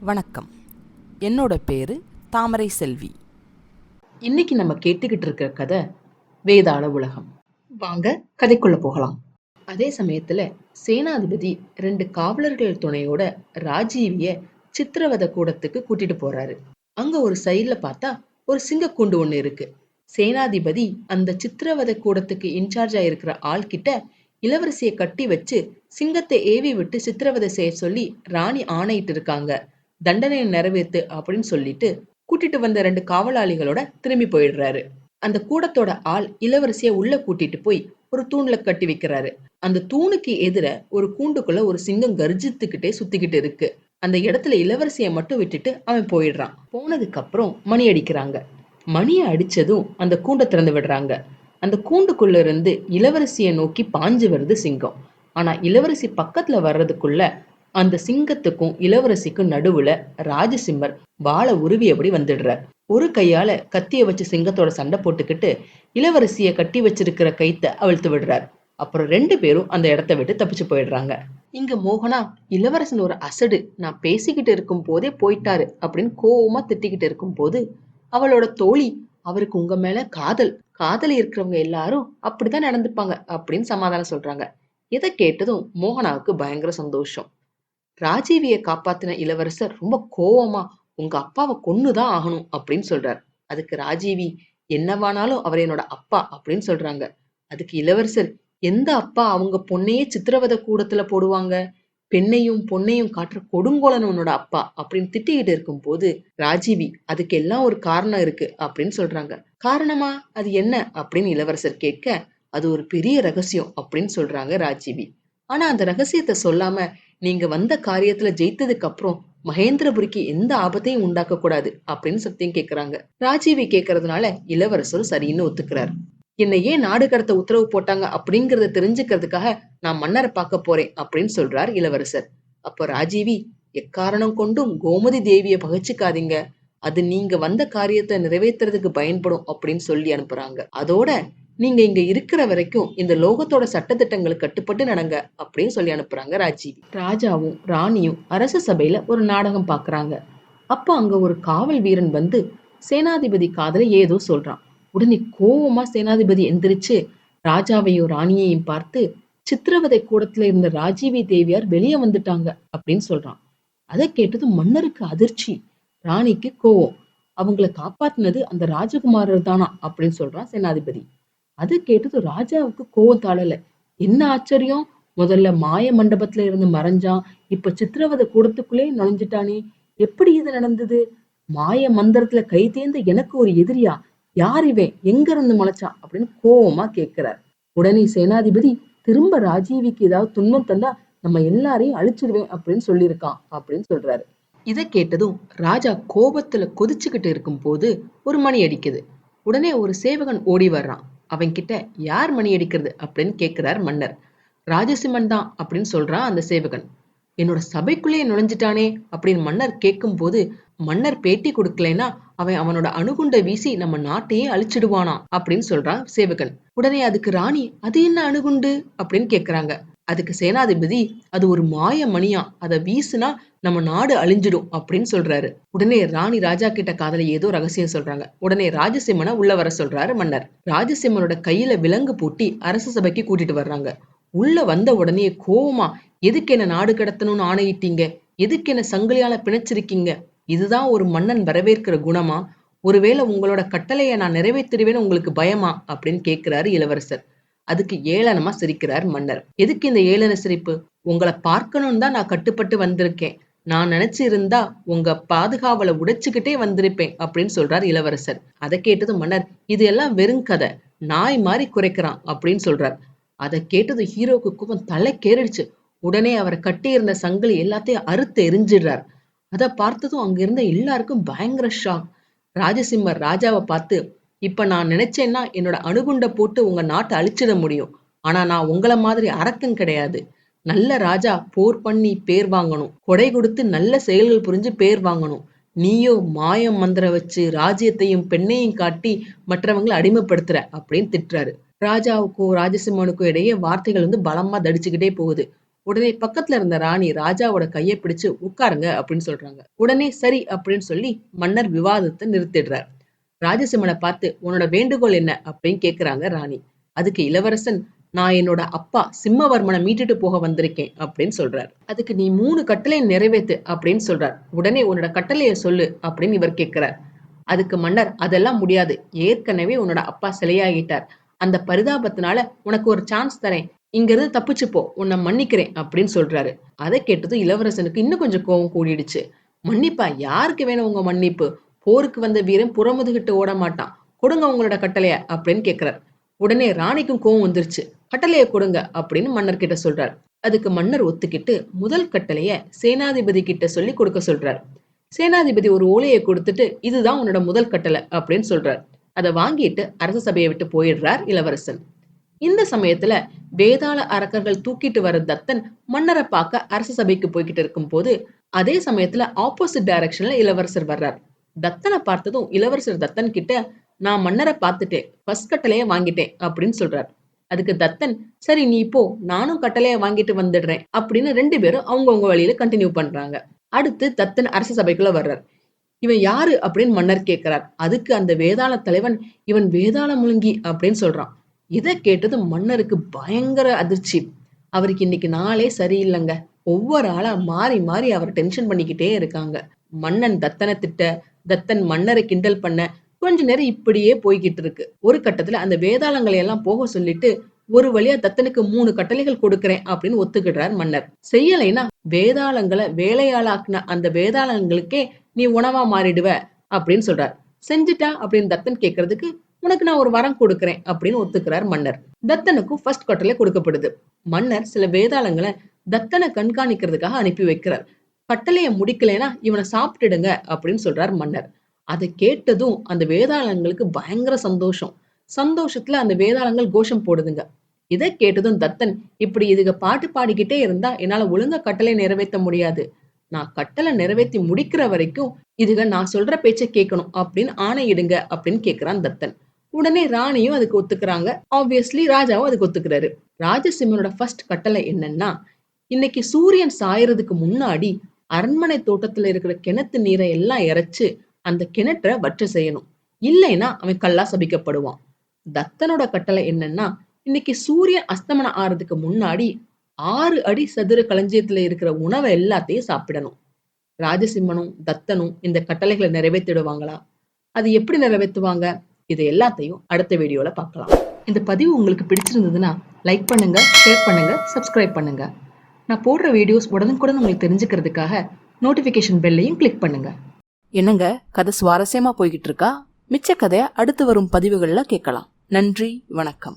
வணக்கம். என்னோட பேரு தாமரை செல்வி. இன்னைக்கு நம்ம கேட்டுக்கிட்டு இருக்கிற கதை வேதாள உலகம். வாங்க கதைக்குள்ள போகலாம். அதே சமயத்துல சேனாதிபதி ரெண்டு காவலர்கள் துணையோட ராஜீவிய சித்திரவத கூடத்துக்கு கூட்டிட்டு போறாரு. அங்க ஒரு சைடுல பார்த்தா ஒரு சிங்கக்கூண்டு ஒண்ணு இருக்கு. சேனாதிபதி அந்த சித்திரவத கூடத்துக்கு இன்சார்ஜா இருக்கிற ஆள் கிட்ட இளவரசியை கட்டி வச்சு சிங்கத்தை ஏவி விட்டு சித்திரவதை செய்ய சொல்லி ராணி ஆணையிட்டு இருக்காங்க. தண்டனையை நிறைவேற்று அப்படின்னு சொல்லிட்டு கூட்டிட்டு வந்த ரெண்டு காவலாளிகளோட திரும்பி போயிடுறாரு. அந்த கூடத்தோட ஆள் இளவரசிய உள்ள கூட்டிட்டு போய் ஒரு தூண்ல கட்டி வைக்கிறாரு. அந்த தூணுக்கு எதிர ஒரு கூண்டுக்குள்ள ஒரு சிங்கம் கர்ஜித்துக்கிட்டே சுத்திக்கிட்டு இருக்கு. அந்த இடத்துல இளவரசிய மட்டும் விட்டுட்டு அவன் போயிடுறான். போனதுக்கு அப்புறம் மணி அடிக்கிறாங்க. மணியை அடிச்சதும் அந்த கூண்டை திறந்து விடுறாங்க. அந்த கூண்டுக்குள்ள இருந்து இளவரசியை நோக்கி பாஞ்சு வருது சிங்கம். ஆனா இளவரசி பக்கத்துல வர்றதுக்குள்ள அந்த சிங்கத்துக்கும் இளவரசிக்கும் நடுவுல ராஜசிம்மர் வாளை உருவியபடி வந்துடுறார். ஒரு கையால கத்திய வச்சு சிங்கத்தோட சண்டை போட்டுக்கிட்டு இளவரசிய கட்டி வச்சிருக்கிற கைத்த அவிழ்த்து விடுறார். அப்புறம் ரெண்டு பேரும் அந்த இடத்த விட்டு தப்பிச்சு போயிடுறாங்க. இங்க மோகனா இளவரசன் ஒரு அசடு நான் பேசிக்கிட்டு இருக்கும் போதே போயிட்டாரு அப்படின்னு கோவமா திட்டிக்கிட்டு இருக்கும் போது அவளோட தோழி அவருக்கு உங்க மேல காதல் காதல் இருக்கிறவங்க எல்லாரும் அப்படிதான் நடந்துப்பாங்க அப்படின்னு சமாதானம் சொல்றாங்க. இதை கேட்டதும் மோகனாவுக்கு பயங்கர சந்தோஷம். ராஜீவிய காப்பாத்தின இளவரசர் ரொம்ப கோவமா உங்க அப்பாவை கொன்னுதான் ஆகணும் அப்படின்னு சொல்றார். அதுக்கு ராஜீவி என்னவானாலும் அவர் என்னோட அப்பா அப்படின்னு சொல்றாங்க. அதுக்கு இளவரசர் எந்த அப்பா அவங்க பொண்ணையே சித்திரவதை கூடத்துல போடுவாங்க? பெண்ணையும் பொண்ணையும் காட்டுற கொடுங்கோலன் உன்னோட அப்பா அப்படின்னு திட்டிக்கிட்டு இருக்கும் போது ராஜீவி அதுக்கு எல்லாம் ஒரு காரணம் இருக்கு அப்படின்னு சொல்றாங்க. காரணமா? அது என்ன? அப்படின்னு இளவரசர் கேட்க அது ஒரு பெரிய ரகசியம் அப்படின்னு சொல்றாங்க ராஜீவி. ஆனா அந்த ரகசியத்தை சொல்லாம நீங்க வந்த காரியத்துல ஜெயித்ததுக்கு அப்புறம் மகேந்திரபுரிக்கு எந்த ஆபத்தையும் உண்டாக்க கூடாது அப்படின்னு சத்தியம் கேக்குறாங்க. ராஜீவி கேக்குறதுனால இளவரசரும் சரின்னு ஒத்துக்கிறார். என்னை ஏன் நாடு கடத்த உத்தரவு போட்டாங்க அப்படிங்கறத தெரிஞ்சுக்கிறதுக்காக நான் மன்னரை பார்க்க போறேன் அப்படின்னு சொல்றார் இளவரசர். அப்போ ராஜீவி எக்காரணம் கொண்டும் கோமதி தேவியை பகிச்சுக்காதீங்க. அது நீங்க வந்த காரியத்தை நிறைவேற்றுறதுக்கு பயன்படும் அப்படின்னு சொல்லி அனுப்புறாங்க. அதோட நீங்க இங்க இருக்கிற வரைக்கும் இந்த லோகத்தோட சட்டத்திட்டங்களுக்கு கட்டுப்பட்டு நடங்க அப்படின்னு சொல்லி அனுப்புறாங்க ராஜீவி ராஜாவும் ராணியும் அரச சபையில ஒரு நாடகம் பாக்குறாங்க. அப்ப அங்க ஒரு காவல் வீரன் வந்து சேனாதிபதி காதல ஏதோ சொல்றான். உடனே கோவமா சேனாதிபதி எந்திரிச்சு ராஜாவையும் ராணியையும் பார்த்து சித்திரவதை கூடத்துல இருந்த ராஜீவி தேவியார் வெளியே வந்துட்டாங்க அப்படின்னு சொல்றான். அதை கேட்டது மன்னருக்கு அதிர்ச்சி. ராணிக்கு கோவம். அவங்கள காப்பாத்தினது அந்த ராஜகுமாரர் தானா அப்படின்னு சொல்றான் சேனாதிபதி. அது கேட்டது ராஜாவுக்கு கோவம் தாழல என்ன ஆச்சரியம்? முதல்ல மாய மண்டபத்துல இருந்து மறைஞ்சான். இப்ப சித்திரவதை கூடத்துக்குள்ளே நுழைஞ்சிட்டானே. எப்படி இது நடந்தது? மாய மந்திரத்துல கை தேர்ந்த எனக்கு ஒரு எதிரியா? யார் இவன்? எங்க இருந்து முளைச்சான்? அப்படின்னு கோவமா கேட்கிறார். உடனே சேனாதிபதி திரும்ப ராஜீவிக்கு ஏதாவது துன்பம் தந்தா நம்ம எல்லாரையும் அழிச்சிடுவேன் அப்படின்னு சொல்லியிருக்கான் அப்படின்னு சொல்றாரு. இதை கேட்டதும் ராஜா கோபத்துல கொதிச்சுக்கிட்டு இருக்கும் போது ஒரு மணி அடிக்குது. உடனே ஒரு சேவகன் ஓடி வர்றான். அவன்கிட்ட யார் மணி அடிக்கிறது? அப்படின்னு கேட்கிறார் மன்னர். ராஜசிம்மன் தான் அப்படின்னு சொல்றான் அந்த சேவகன். என்னோட சபைக்குள்ளேயே நுழைஞ்சிட்டானே அப்படின்னு மன்னர் கேட்கும் போது மன்னர் பேட்டி கொடுக்கலைன்னா அவன் அவனோட அணுகுண்டை வீசி நம்ம நாட்டையே அழிச்சிடுவானா? அப்படின்னு சொல்றான் சேவகன். உடனே அதுக்கு ராணி அது என்ன அணுகுண்டு? அப்படின்னு கேக்குறாங்க. அதுக்கு சேனாதிபதி அது ஒரு மாய மணியா அதை வீசுனா நம்ம நாடு அழிஞ்சிடும் அப்படின்னு சொல்றாரு. உடனே ராணி ராஜா கிட்ட காதல ஏதோ ரகசியம் சொல்றாங்க. உடனே ராஜசிம்மனை உள்ள வர சொல்றாரு மன்னர். ராஜசிம்மனோட கையில விலங்கு பூட்டி அரச சபைக்கு கூட்டிட்டு வர்றாங்க. உள்ள வந்த உடனே கோவமா எதுக்கு என்ன நாடு கடத்தணும்னு ஆணையிட்டீங்க? எதுக்கு என்ன சங்கிலியால பிணைச்சிருக்கீங்க? இதுதான் ஒரு மன்னன் வரவேற்கிற குணமா? ஒருவேளை உங்களோட கட்டளையை நான் நிறைவேற்றிடுவேன்னு உங்களுக்கு பயமா? அப்படின்னு கேட்கிறாரு இளவரசர். அதுக்கு ஏளனமா சிரிக்கிறார் மன்னர். எதுக்கு இந்த ஏளன சிரிப்பு? உங்களை பார்க்கணும்னு தான் நான் கட்டுப்பட்டு வந்திருக்கேன். நான் நினைச்சு இருந்தா உங்க பாதுகாவலை உடைச்சுக்கிட்டே வந்திருப்பேன் அப்படின்னு சொல்றார் இளவரசர். அதை கேட்டது மன்னர் இது எல்லாம் வெறும் கதை. நாய் மாதிரி குறைக்கிறான் அப்படின்னு சொல்றார். அதை கேட்டது ஹீரோக்கு கோபம் தலை கேறிடுச்சு. உடனே அவரை கட்டியிருந்த சங்கிலி எல்லாத்தையும் அறுத்து எரிஞ்சிடுறார். அதை பார்த்ததும் அங்க இருந்த எல்லாருக்கும் பயங்கர ஷாக் ராஜசிம்மர் ராஜாவை பார்த்து இப்ப நான் நினைச்சேன்னா என்னோட அணுகுண்டை போட்டு உங்க நாட்டை அழிச்சிட முடியும். ஆனா நான் உங்கள மாதிரி அரக்கன் கிடையாது. நல்ல ராஜா போர் பண்ணி பேர் வாங்கணும். கொடை கொடுத்து நல்ல செயல்கள் புரிஞ்சு பேர் வாங்கணும். நீயோ மாயம் மந்திரம் வச்சு ராஜ்யத்தையும் பெண்ணையும் காட்டி மற்றவங்களை அடிமைப்படுத்துற அப்படின்னு திட்டுறாரு. ராஜாவுக்கும் ராஜசிம்மனுக்கும் இடையே வார்த்தைகள் வந்து பலமா தடிச்சுக்கிட்டே போகுது. உடனே பக்கத்துல இருந்த ராணி ராஜாவோட கையை பிடிச்சு உட்காருங்க அப்படின்னு சொல்றாங்க. உடனே சரி அப்படின்னு சொல்லி மன்னர் விவாதத்தை நிறுத்திடுறார். ராஜசிம்மனை பார்த்து உன்னோட வேண்டுகோள் என்ன? அப்படின்னு கேட்குறாங்க ராணி. அதுக்கு இளவரசன் நான் என்னோட அப்பா சிம்மவர்மனை மீட்டுட்டு போக வந்திருக்கேன் அப்படின்னு சொல்றார். அதுக்கு நீ மூணு கட்டளையை நிறைவேத்து அப்படின்னு சொல்றார். உடனே உன்னோட கட்டளையை சொல்லு அப்படின்னு இவர் கேட்கிறார் அதுக்கு மன்னர் அதெல்லாம் முடியாது. ஏற்கனவே உன்னோட அப்பா சிலையாகிட்டார். அந்த பரிதாபத்தினால உனக்கு ஒரு சான்ஸ் தரேன். இங்கிருந்து தப்பிச்சு போ. உன்னை மன்னிக்கிறேன் அப்படின்னு சொல்றாரு. அதை கேட்டதும் இளவரசனுக்கு இன்னும் கொஞ்சம் கோபம் கூடிடுச்சு. மன்னிப்பா யாருக்கு வேணும் உங்க மன்னிப்பு? போருக்கு வந்த வீரன் புறமுதுகிட்டு ஓட மாட்டான். கொடுங்க உங்களோட கட்டளைய அப்படின்னு கேக்குறார். உடனே ராணிக்கும் கோவம் வந்துருச்சு. கட்டளைய கொடுங்க அப்படின்னு மன்னர் கிட்ட சொல்றார். அதுக்கு மன்னர் ஒத்துக்கிட்டு முதல் கட்டளைய சேனாதிபதி கிட்ட சொல்லி கொடுக்க சொல்றார். சேனாதிபதி ஒரு ஓலையை கொடுத்துட்டு இதுதான் உன்னோட முதல் கட்டளை அப்படின்னு சொல்றார். அதை வாங்கிட்டு அரச சபையை விட்டு போயிடுறார் இளவரசன். இந்த சமயத்துல வேதாள அரக்கர்கள் தூக்கிட்டு வர தத்தன் மன்னரை பார்க்க அரச சபைக்கு போய்கிட்டு இருக்கும் போது அதே சமயத்துல ஆப்போசிட் டைரக்ஷன்ல இளவரசர் வர்றார். தத்தனை பார்த்ததும் இளவரசர் தத்தன் கிட்ட நான் மன்னரை பார்த்துட்டேன். ஃபர்ஸ்ட் கட்டளைய வாங்கிட்டேன் அப்படின்னு சொல்றார். அதுக்கு தத்தன் சரி நீ போ. நானும் கட்டளைய வாங்கிட்டு வந்துடுறேன் அப்படின்னு ரெண்டு பேரும் அவங்கவுங்க வழியில கண்டினியூ பண்றாங்க. அடுத்து தத்தன் அரச சபைக்குள்ள வர்றார். இவன் யாரு? அப்படின்னு மன்னர் கேட்கிறார் அதுக்கு அந்த வேதாள தலைவன் இவன் வேதாள முழுங்கி அப்படின்னு சொல்றான். இதை கேட்டதும் மன்னருக்கு பயங்கர அதிர்ச்சி. அவருக்கு இன்னைக்கு நாளே சரியில்லைங்க. ஒவ்வொரு ஆளா மாறி மாறி அவர் டென்ஷன் பண்ணிக்கிட்டே இருக்காங்க. மன்னன் தத்தனை திட்ட தத்தன் மன்னரை கிண்டல் பண்ண கொஞ்ச நேரம் இப்படியே போய்கிட்டு இருக்கு. ஒரு கட்டத்துல அந்த வேதாளங்களை எல்லாம் போக சொல்லிட்டு ஒரு வழியா தத்தனுக்கு மூணு கட்டளைகள் கொடுக்கறேன் அப்படின்னு ஒத்துக்கிடுறார் மன்னர். செய்யலைன்னா வேதாளங்களை வேலையாளாக்குன அந்த வேதாளங்களுக்கே நீ உணவா மாறிடுவ அப்படின்னு சொல்றார். செஞ்சுட்டா அப்படின்னு தத்தன் கேக்குறதுக்கு உனக்கு நான் ஒரு வரம் கொடுக்கறேன் அப்படின்னு ஒத்துக்கிறார் மன்னர். தத்தனுக்கும் ஃபர்ஸ்ட் கட்டளை கொடுக்கப்படுது. மன்னர் சில வேதாளங்களை தத்தனை கண்காணிக்கிறதுக்காக அனுப்பி வைக்கிறார். கட்டளையை முடிக்கலைன்னா இவனை சாப்பிட்டுடுங்க அப்படின்னு சொல்றார் மன்னர். அதை கேட்டதும் அந்த வேதாளங்களுக்கு பயங்கர சந்தோஷம். சந்தோஷத்துல அந்த வேதாளங்கள் கோஷம் போடுதுங்க. இதை கேட்டதும் தத்தன் இப்படி இதுக பாட்டு பாடிக்கிட்டே இருந்தா என்னால ஒழுங்கா கட்டளை நிறைவேற்ற முடியாது. நான் கட்டளை நிறைவேற்றி முடிக்கிற வரைக்கும் இதுக நான் சொல்ற பேச்சை கேட்கணும் அப்படின்னு ஆணையிடுங்க அப்படின்னு கேக்குறான் தத்தன். உடனே ராணியும் அதுக்கு ஒத்துக்கிறாங்க. ஆப்வியஸ்லி ராஜாவும் அதுக்கு ஒத்துக்கிறாரு. ராஜசிம்மனோட ஃபர்ஸ்ட் கட்டளை என்னன்னா இன்னைக்கு சூரியன் சாயறதுக்கு முன்னாடி அரண்மனை தோட்டத்துல இருக்கிற கிணத்து நீரை எல்லாம் இறைச்சு அந்த கிணற்ற வற்ற செய்யணும். இல்லைன்னா அவன் கல்லா சபிக்கப்படுவான். தத்தனோட கட்டளை என்னன்னா இன்னைக்கு சூரியன் அஸ்தமனம் ஆறதுக்கு முன்னாடி ஆறு அடி சதுர களஞ்சியத்துல இருக்கிற உணவை எல்லாத்தையும் சாப்பிடணும். ராஜசிம்மனும் தத்தனும் இந்த கட்டளைகளை நிறைவேற்றிடுவாங்களா? அது எப்படி நிறைவேற்றுவாங்க? இது எல்லாத்தையும் அடுத்த வீடியோல பார்க்கலாம். இந்த பதிவு உங்களுக்கு பிடிச்சிருந்ததுன்னா லைக் பண்ணுங்க ஷேர் பண்ணுங்க சப்ஸ்கிரைப் பண்ணுங்க. நான் போடுற வீடியோஸ் உடனுக்குடன் உங்களுக்கு தெரிஞ்சுக்கிறதுக்காக நோட்டிஃபிகேஷன் பெல்லையும் கிளிக் பண்ணுங்க. என்னங்க கதை சுவாரஸ்யமா போய்கிட்டு இருக்கா? மிச்ச கதையை அடுத்து வரும் பதிவுகளில் கேட்கலாம். நன்றி வணக்கம்.